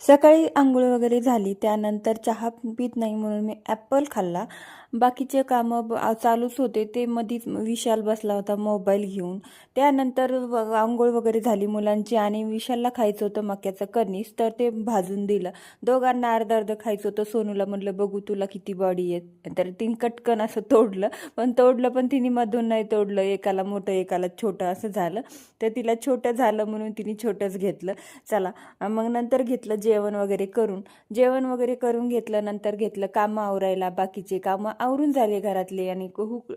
सकाळी आंघोळ वगैरे झाली त्यानंतर चहा पित नाही म्हणून मी ॲपल खाल्ला. बाकीचे कामं ब- चालूच होते ते मधीच विशाल बसला होता मोबाईल घेऊन. त्यानंतर आंघोळ वगैरे झाली मुलांची आणि विशालला खायचं होतं मक्याचं कणीस तर ते भाजून दिलं. दोघांना अर्ध अर्ध खायचं होतं. सोनूला म्हटलं बघू तुला किती बॉडी आहे तर तिने कटकन असं तोडलं पण तोडलं पण तिने मधून नाही तोडलं. एकाला मोठं एकाला छोटं असं झालं. तर तिला छोटं झालं म्हणून तिने छोटंच घेतलं. चला मग नंतर घेतलं जेवण वगैरे करून जेवण वगैरे करून घेतलं नंतर घेतलं कामं आवरायला बाकीचे कामं आवरून झाले घरातले. आणि हुक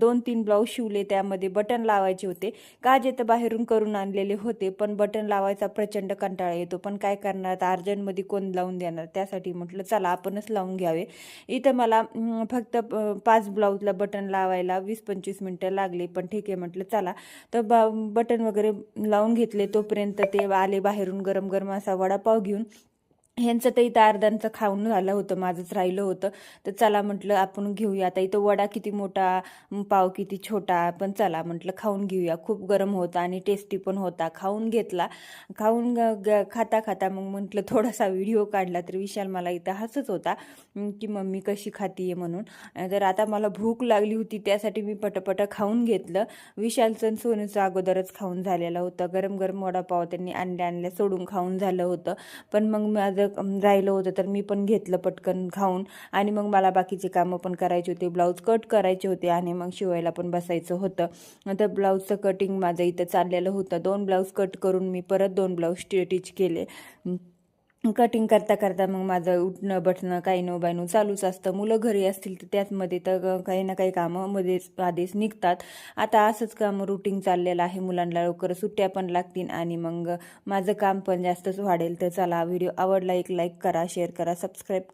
दोन तीन ब्लाऊज शिवले त्यामध्ये बटन लावायचे होते. काजे तर बाहेरून करून आणलेले होते पण बटन लावायचा प्रचंड कंटाळा येतो. पण काय करणार? आता अर्जंटमध्ये कोण लावून देणार? त्यासाठी म्हटलं चला आपणच लावून घ्यावे. इथं मला फक्त पाच ब्लाऊजला बटन लावायला वीस पंचवीस मिनटं लागले. पण ठीक आहे म्हटलं चला. तर बा बटन वगैरे लावून घेतले. तोपर्यंत ते आले बाहेरून गरम गरम असा वडापाव घेऊन. ह्यांचं तर इथं अर्धांचं खाऊन झालं होतं माझंच राहिलं होतं. तर चला म्हटलं आपण घेऊया. आता इथं वडा किती मोठा पाव किती छोटा पण चला म्हटलं खाऊन घेऊया. खूप गरम होता आणि टेस्टी पण होता. खाऊन घेतला. खाऊन ग- ग- खाता खाता मग म्हटलं थोडासा व्हिडिओ काढला तर विशाल मला इथं हसत होता की मम्मी कशी खातीये म्हणून. तर आता मला भूक लागली होती त्यासाठी मी पटपट खाऊन घेतलं. विशालचं सोनूचं अगोदरच खाऊन झालेलं होतं. गरम गरम वडापाव त्यांनी आणल्या आणल्या सोडून खाऊन झालं होतं. पण मग माझं राहिलं होतं तर मी पण घेतलं पटकन खाऊन. आणि मग मला बाकीचे कामं पण करायचे होते. ब्लाऊज कट करायचे होते आणि मग शिवायला पण बसायचं होतं. तर ब्लाऊजचं कटिंग माझं इथं चाललेलं होतं. दोन ब्लाऊज कट करून मी परत दोन ब्लाऊज स्टिच केले. कटिंग करता करता मग माझं उठणं बटणं काही नो बायनो चालूच असतं. मुलं घरी असतील तर त्याचमध्ये तर काही ना काही कामं मध्येच आधीच निघतात. आता असंच काम रुटीन चाललेलं आहे मुलांना. लवकर सुट्ट्या पण लागतील आणि मग माझं काम पण जास्तच वाढेल. तर चला व्हिडिओ आवडला एक लाईक करा शेअर करा सबस्क्राईब